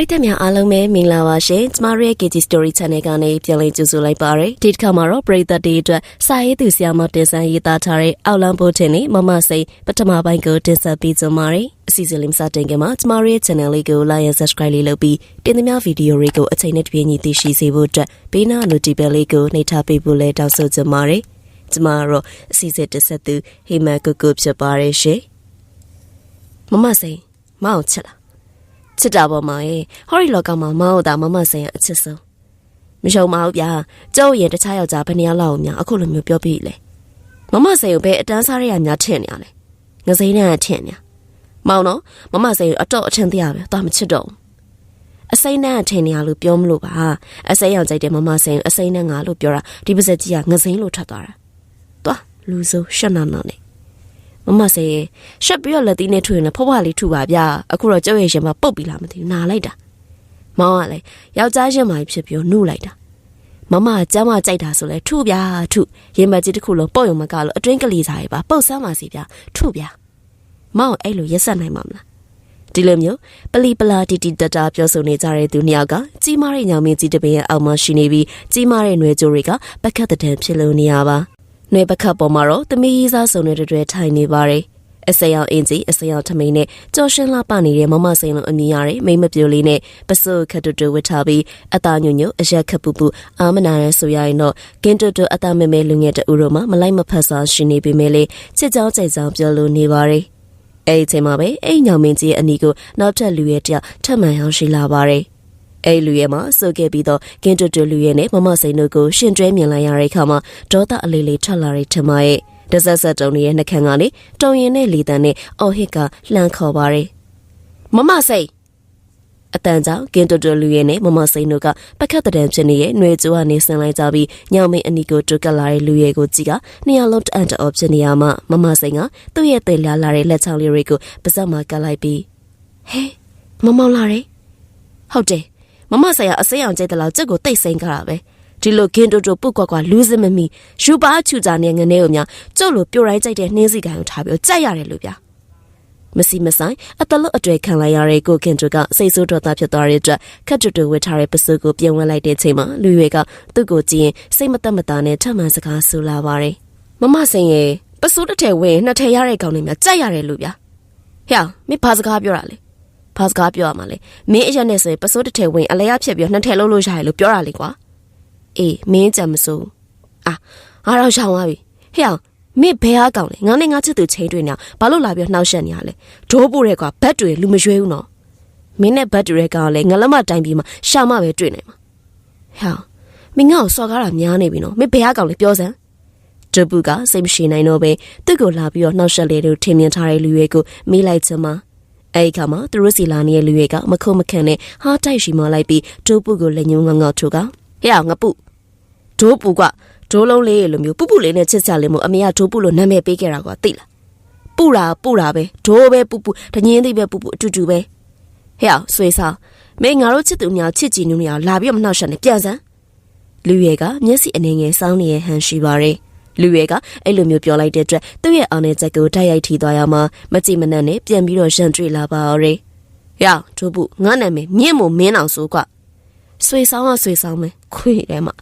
ရိသတ်များအားလုံးပဲမင်္ဂလာပါရှင်ကျမတို့ရဲ့ KG Story Channel ကနေပြန်လည်ကြိုဆိုလိုက်ပါရစေဒီတစ်ခါမှာတော့ပရိသတ်တွေအတွက်စာရေးသူဆရာမတင်ဆက်ရေးသားထားတဲ့အောက်လမ်းပို့တင်နေမမစိန်ပထမပိုင်းကိုတင်ဆက်ပေးကြပါရစေအစီအစဉ်လေးစတင်ခင်မှာကျမတို့ရဲ့ channel လေးကို like and subscribe လေးလုပ်ပြီးတင်သမျှဗီဒီယိုတွေကိုအချိန်နဲ့တပြေးညီသိရှိစေဖို့အတွက်ဘေးနား notification လေးကိုနှိပ်ထားပေးဖို့လည်းတောင်းဆိုချင်ပါတယ်ကျမတို့အစီအစဉ်တင်ဆက်သူဟိမန်ကုကုဖြစ်ပါရရှင်မမစိန်မအောင်ချက်လား ချစ်တာပေါ်မှာရဲ့ဟော်ရီလောကမှာမောင်တို့တာမမဆိုင်ရအချစ်ဆုံးမရှုံမအောင်ဗျာကျုပ်ရင်တခြားယောက်ျားဘယ်နှစ်ယောက်လောက်များအခုလိုမျိုးပြောပြလေမမဆိုင်ကိုဘယ်အတန်းစားရရများထင်နေရလဲငစိမ့်နဲ့ထင်နေမောင်တော့မမဆိုင်ကိုအတော့အထင်တရားပဲသွားမချစ်တော့အစိမ့်နဲ့ထင်နေရလို့ပြောမလို့ပါအစိမ့်ယောက်ကြိုက်တဲ့မမဆိုင်ကိုအစိမ့်နဲ့ငါလို့ပြောတာဒီပါစက်ကြီးကငစိမ့်လို့ထွက်သွားတာသွားလူစိုးရှက်နာနာနဲ့ မမဆေးရှက်ပြီးတော့လက်သီးနဲ့ထွေရင်လည်းဖွားဖွားလေးထုပါဗျာအခုတော့ကြောက်ရရှင်မှာပုတ်ပြီးလာမသိဘူးနာလိုက်တာမောင်ကလည်းယောက်ျားရှင်မကြီးဖြစ်ပြီးနှုတ်လိုက်တာမမကကျမ်းမကြိုက်တာဆိုလဲထုဗျာထုရင်မကြီးတစ်ခုလုံးပုတ်ရုံမကလို့အတွင်းကလေးစားရပါပုတ်ဆမ်းပါစီဗျာထုဗျာမောင်အဲ့လိုရက်ဆက်နိုင်မှာမလားဒီလိုမျိုးပလီပလာတီတီတတာပြောဆိုနေကြတဲ့သူနှစ်ယောက်ကကြီးမားတဲ့ညောင်မင်းကြီးတစ်ပင်ရဲ့အောက်မှာရှိနေပြီးကြီးမားတဲ့ຫນွေကြိုတွေကပကတ်တဲ့တန်ဖြစ်လို့နေရပါ နှွေပခတ်ပေါ်မှာတော့သမီးကြီးစားစုံတဲ့တွေ့ထိုင်နေပါတယ်။အစရောင်အင်ကြီးအစရောင်ထမိန်နဲ့ကြော်ရှင်းလာပနေတဲ့မမစိန်လိုအမြင်ရတဲ့မိမပြိုလေးနဲ့ပစိုးခတ်တူတူဝတ်ထားပြီးအသားညွညွအရက်ခပ်ပူပူအာမနာရဲဆိုရရင်တော့ကင်းတူတူအသားမဲမဲလူငယ်တူတို့မှမလိုက်မဖက်စားရှင်နေပေမဲ့လေချစ်ကြောင်းကြိုက်ကြောင်းပြောလို့နေပါတယ်။အဲ့ဒီချိန်မှာပဲအဲ့ညောင်မင်းကြီးရဲ့အနီကိုနောက်ထပ်လူရဲ့တယောက်ထပ်မံရောက်ရှိလာပါတယ်။ အဲ့လူရဲမှာဆိုခဲ့ပြီးတော့ကင်းတူတူလူရဲနဲ့မမစိန်တို့ကိုရှင်တွဲမြင်လိုက်ရတဲ့အခါမှာဒေါသအလေးလေးထွက်လာတဲ့ထမရဲ့တဆက်ဆက်တုံရဲ့နှခမ်းကနေတုံရင်နဲ့လီတန်နဲ့အော်ဟစ်ကလှမ်းခေါ်ပါတယ်မမစိန်အတန်ကြောင့်ကင်းတူတူလူရဲနဲ့မမစိန်တို့ကပကတ်တဲ့ဖြစ်နေတဲ့ຫນွေကျိုးကနေဆင်လိုက်ကြပြီးညောင်မင်းအနီကိုတူကလာတဲ့လူရဲကိုကြည့်ကနှစ်ယောက်လုံးတအံ့တောဖြစ်နေရမှမမစိန်ကသူ့ရဲ့သေးလာလာတဲ့လက်ချောင်းလေးတွေကိုပါးစပ်မှာကပ်လိုက်ပြီးဟဲမမောင်လာတယ်ဟုတ်တယ် မမဆရာအစိမ်းအောင်ကျဲတလောက်ကြက်ကိုတိတ်ဆိန်ကြတာပဲဒီလိုဂင်းတိုတိုပုတ်ကွက်ကွာလူးစမမီယူပါချူကြနေငနေကိုများကျုပ်လိုပြိုတိုင်းကြိုက်တဲ့နှင်းစီကန်ကိုထားပြီးကြက်ရတယ်လို့ဗျာမစီမဆိုင်အတလွတ်အတွေ့ခံလိုက်ရတဲ့ကိုခင်တို့ကစိတ်ဆိုးတော်သားဖြစ်သွားတဲ့အတွက်ခက်တူတူဝတ်ထားတဲ့ပစုကိုပြင်ဝင်လိုက်တဲ့ချိန်မှာလူရွေကသူ့ကိုကြည့်ရင်စိတ်မသက်မသာနဲ့ထမှန်စကားဆိုလာပါတယ်မမစိန်ရဲ့ပစုတစ်ထည်ဝင်နှစ်ထည်ရတဲ့ကောင်တွေများကြက်ရတယ်လို့ဗျာဟဲ့မင်းဘာစကားပြောတာလဲ ဘာစကားပြောရမှာလဲမင်းအရက်နဲ့ဆိုရင်ပစိုးတစ်ထည်ဝင်အလဲရဖြစ်ပြီးနှစ်ထည်လုံးလို့ရတယ်လို့ပြောတာလေကွာအေးမင်းကြံမစိုးအာငါတော့ရှောင်သွားပြီဟဲ့အောင်မင်းဘယ်အားကောင်းလဲငါနဲ့ငါချစ်သူချိန်တွေ့နေဘာလို့လာပြီးနှောက်ရှက်နေရလဲဒိုးပို့ရဲကွာဘက်တွေလူမရွေးဘူးနော်မင်းနဲ့ဘက်တွေကောင်လဲငလမတိုင်ပြီးမှရှာမပဲတွေ့နိုင်မှာဟဲ့အောင်မင်းငါ့ကိုစော်ကားတာများနေပြီနော်မင်းဘယ်အားကောင်းလဲပြောစမ်းဒဘူကစိတ်မရှိနိုင်တော့ပဲသူ့ကိုလာပြီးတော့နှောက်ရှက်လေလို့ထင်မြင်ထားတဲ့လူတွေကိုမိလိုက်ချင်မှာ အဲ့ဒီခါမှာသူတို့စီလာနေတဲ့လူတွေကမခုံမခန့်နဲ့ဟာတိုက်ရှိမလိုက်ပြီးဒိုးပုကိုလက်ညှိုးငေါငေါထိုးကဟဲ့အောင်ငပုဒိုးပုကဒိုးလုံးလေးလိုမျိုးပုပုလေးနဲ့ချစ်ချလေးမို့အမေကဒိုးပုလို့နာမည်ပေးခဲ့တာကွာသိလားပုတာပုတာပဲဒိုးပဲပုပုတငင်းသေးပဲပုပုအတူတူပဲဟဲ့အောင်ဆွေဆောင်မင်းငါတို့ချစ်သူများချစ်ကြည်နူးနေအောင်လာပြီးမနှောက်ရှက်နဲ့ပြန်စမ်းလူရဲကမျက်စိအနေငယ်စောင်းနေရဟန်ရှိပါတယ် လူရဲကအဲ့လိုမျိုးပြောလိုက်တဲ့အတွက်သူ့ရဲ့အောင်တဲ့ချက်ကိုတိုက်ရိုက်ထီသွားရမှာမကြည့်မနှက်နဲ့ပြန်ပြီးတော့ရန်တွေ့လာပါရော။ယောထိုးဘူးငါနာမည်မြင့်မို့မင်းအောင်ဆိုကွ။ဆွေဆောင်ကဆွေဆောင်မယ်ခွေထဲမှာ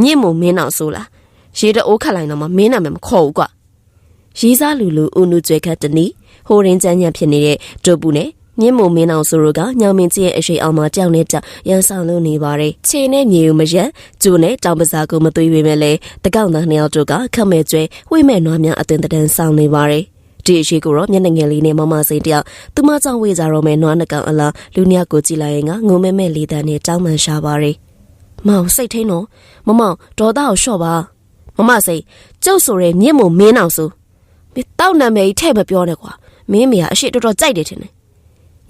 မြင့်မို့မင်းအောင်ဆိုလား။ရေတအိုးခတ်လိုက်တော့မှမင်းနာမည်မခေါ်ဘူးကွ။ရေးစားလူလူဦးနုကျွဲခတ်တနီဟိုရင်းချမ်းညံဖြစ်နေတဲ့ဒိုဘူးနဲ့ မြင့်မိုံမင်းအောင်ဆိုတို့ကညောင်မင်းကြီးရဲ့အရှိအောင်မှာကြောက်နေကြရန်ဆောင်လို့နေပါတယ်။ခြေနဲ့မြေကိုမရက်ကျိုးနဲ့တောင်ပစာကိုမသွေးပေမဲ့လည်းတကောက်သားနှစ်ယောက်တို့ကခက်မဲ့ကျွဲဝိမဲ့နွားများအသွင်တန်းဆောင်နေပါတယ်။ဒီအရှိကိုတော့မျက်နှာငယ်လေးနဲ့မမစိန်တယောက်သူမကြောင့်ဝေကြတော့မယ်နွားနှကောင်အလားလူနှစ်ယောက်ကိုကြည့်လိုက်ရင်ကငုံမဲမဲလေးတန်းနဲ့တောင်းပန်ရှာပါတယ်။မောင်စိတ်ထိန်တော့မမောင်ဒေါသကိုလျှော့ပါမမစိန်ကျုပ်ဆိုတဲ့မြင့်မိုံမင်းအောင်ဆိုမင်းတောက်နာမည်ကြီးထဲ့မပြောနဲ့ကွာမင်းမေကအရှိတော်တော်ကြိုက်တယ်ထင်တယ်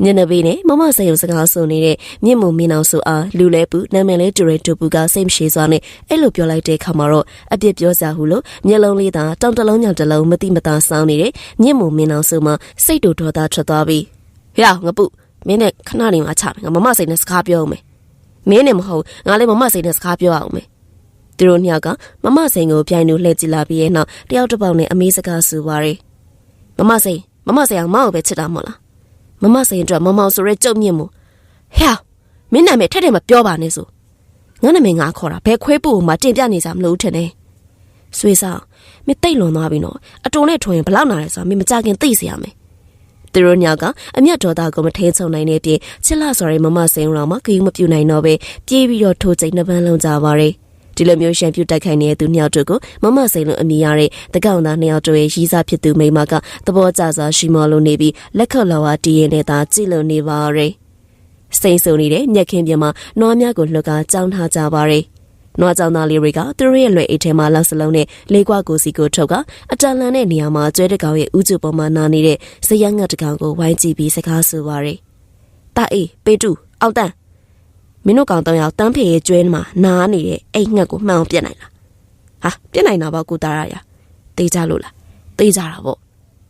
ညနေပေးနဲ့မမဆယုံစကားဆိုနေတဲ့မြင့်မုံမင်းအောင်ဆိုအားလူလဲပူနာမည်လဲတူရဲတူပူကစိတ်မရှိစွာနဲ့အဲ့လိုပြောလိုက်တဲ့အခါမှာတော့အပြစ်ပြောစရာဟုလို့မျက်လုံးလေးသာတောင်တလုံးညောင်တလုံးမတိမတာစောင်းနေတဲ့မြင့်မုံမင်းအောင်ဆိုမှစိတ်တူဒေါသထွက်သွားပြီးဟဲ့ငါပုမင်းနဲ့ခဏနေမှချမယ်ငါမမစိတ်နဲ့စကားပြောအောင်မယ်မင်းနဲ့မဟုတ်ငါလည်းမမစိတ်နဲ့စကားပြောအောင်မယ်သူတို့ညောက်ကမမစိန်ကိုပြိုင်လို့လှည့်ကြည့်လာပြီးရဲ့နောက်တယောက်တစ်ပေါက်နဲ့အမေးစကားဆိုပါရယ်မမစိန်မမစိန်အောင်မောက်ပဲချစ်တာမဟုတ်လား မမစိန်အတွက်မမောင်ဆိုရဲကြုံမြင့်မှုဟဲ့မင်းနာမည်ထက်ထက်မပြောပါနဲ့ဆိုငါနာမည်ငါခေါ်တာဘယ်ခွဲပို့မှတင်ပြနေစားမလို့ထင်နေဆွေဆောင်မင်းတိတ်လွန်သွားပြီနော်အတုံနဲ့ထွင်ဘလောက်နာလဲဆိုတာမင်းမကြခင်သိစေရမယ်သူတို့ညကအမျက်တော်သားကိုမထိန်ချုံနိုင်တဲ့ပြင်ချစ်လာဆိုရဲမမစိန်ရောင်မှာဂယုမပြူနိုင်တော့ပဲပြေးပြီးတော့ထိုးချိန်နှစ်ပန်းလုံးကြပါရယ် ဒီလိုမျိုးရှမ်းပြူတိုက်ခိုင်နေတဲ့သူနှစ်ယောက်တို့ကိုမမစိန်လို့အမိရတဲ့တကောင်သားနှစ်ယောက်တို့ရဲ့ရီးစားဖြစ်သူမိမကသဘောကျစွာရှိမောလို့နေပြီးလက်ခတ်လော်ဝါတီးရင်နေတာကြည့်လို့နေပါရယ်စိန်ဆုံနေတဲ့မြက်ခင်းပြမှာနွားများကိုလှုပ်ကားကြောင်းထားကြပါရယ်နွားကြောင်သားလေးတွေကသူတို့ရဲ့လွယ်အိတ်ထဲမှာလောက်စလုံးနဲ့လေးကွာကိုစီကိုထုတ်ကအတန်လန်တဲ့နေရာမှာကျွဲတကောင်ရဲ့ဥကျပေါ်မှာနာနေတဲ့ဇယက်ငတ်တကောင်ကိုဝိုင်းကြည့်ပြီးစကားဆိုပါရယ်တာအေးပေတူအောက်တန်း မင်းတို့ကောင်တောင်ရောက်တန်းဖေရဲ့ကျွဲမှာနားနေတဲ့အိတ်ငှက်ကိုမှန်အောင်ပြက်နိုင်လားဟာပြက်နိုင်တာပေါ့ကိုသားရရတေးကြလို့လားတေးကြတာပေါ့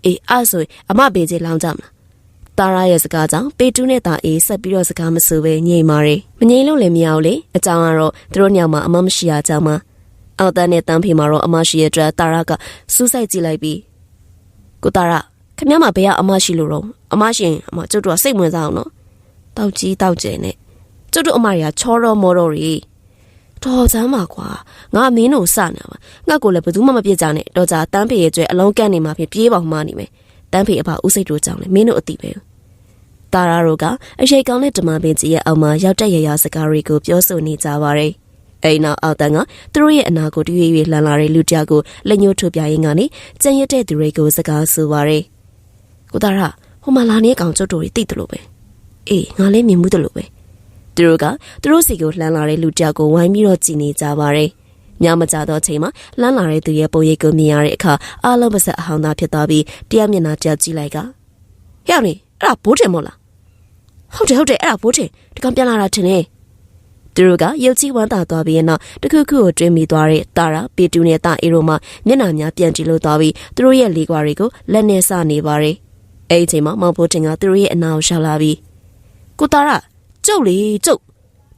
အေးအဲ့ဆိုရင်အမဘေးကြီးလောင်းကြမလားတာရရဲ့စကားကြောင့်ပေတူးနဲ့တာအေးဆက်ပြီးတော့စကားမဆိုပဲညိမ့်မာတယ်မငိမ့်လို့လည်းမရဘူးလေအကြောင်းကတော့သူတို့ညောင်မှာအမမရှိရကြောင်းမှာအောက်တန်းနဲ့တန်းဖေမှာတော့အမရှိရဲ့အတွက်တာရကစူးစိုက်ကြည့်လိုက်ပြီးကိုတာရခင်ဗျားမဘေးကအမရှိလို့တော့အမရှိရင်အမကျုပ်တို့ကစိတ်ဝင်စားအောင်နော်တောက်ကြီးတောက်ကျဲနဲ့ ကျုပ်တို့အမတွေကချောတော့မောတော့ရီတော်စမ်းပါကွာငါမင်းတို့စနေပါငါကိုလည်းဘယ်သူမှမပြစ်ကြနဲ့တော့ကြတန်းဖေရဲ့ကျွဲအလုံးကန့်နေမှာဖြစ်ပြေးပေါင်မှနေမယ်တန်းဖေအဖဦးစိတ်တို့ကြောင့်လေမင်းတို့အတိပဲတာရာတို့ကအရေးကောင်းတဲ့ဓမ္မပင်ကြီးရဲ့အောက်မှာရောက်တဲ့ရရစကားတွေကိုပြောဆိုနေကြပါတယ်အဲ့နောက်အောက်တန်းကသူတို့ရဲ့အနာကိုတရွေ့ရွေ့လှန်လာတဲ့လူတယောက်ကိုလက်ညှိုးထုတ်ပြရင်းကနေကြံရတဲ့သူတွေကိုစကားဆိုပါတယ်ကိုတာရဟိုမှာလာနေကောင်ကျုပ်တို့တွေသိတယ်လို့ပဲအေးငါလည်းမြင်မှုတယ်လို့ပဲ သူတို့ကသူတို့စီကိုလှမ်းလာတဲ့လူတယောက်ကိုဝိုင်းပြီးတော့ကြည်နေကြပါတယ်ညမကြတော့ချိန်မှာလှမ်းလာတဲ့သူရဲ့ပုံရိပ်ကိုမြင်ရတဲ့အခါအားလုံးပါစက်အဟောင်းသားဖြစ်သွားပြီးတရားမျက်နှာကြောက်ကြည့်လိုက်ကဟဲ့နေအဲ့ဒါဘိုးတယ်မို့လားဟုတ်တယ်ဟုတ်တယ်အဲ့ဒါဘိုးတယ်ဒီကောင်ပြန်လာတာထင်တယ်သူတို့ကရုပ်ကြီးဝမ်းသာသွားပြီးရင်တော့တခုခုကိုတွင်းမိသွားတဲ့တာရာပေတူနဲ့တာအေရိုမှမျက်နှာများပြန်ကြည့်လို့သွားပြီးသူတို့ရဲ့လေကွာတွေကိုလက်နဲ့စနေပါတယ်အဲ့ဒီချိန်မှာမောင်ဖိုးတင်ကသူတို့ရဲ့အနာကိုရှာလာပြီးကိုတာရာ ကျုပ်လေကျုပ်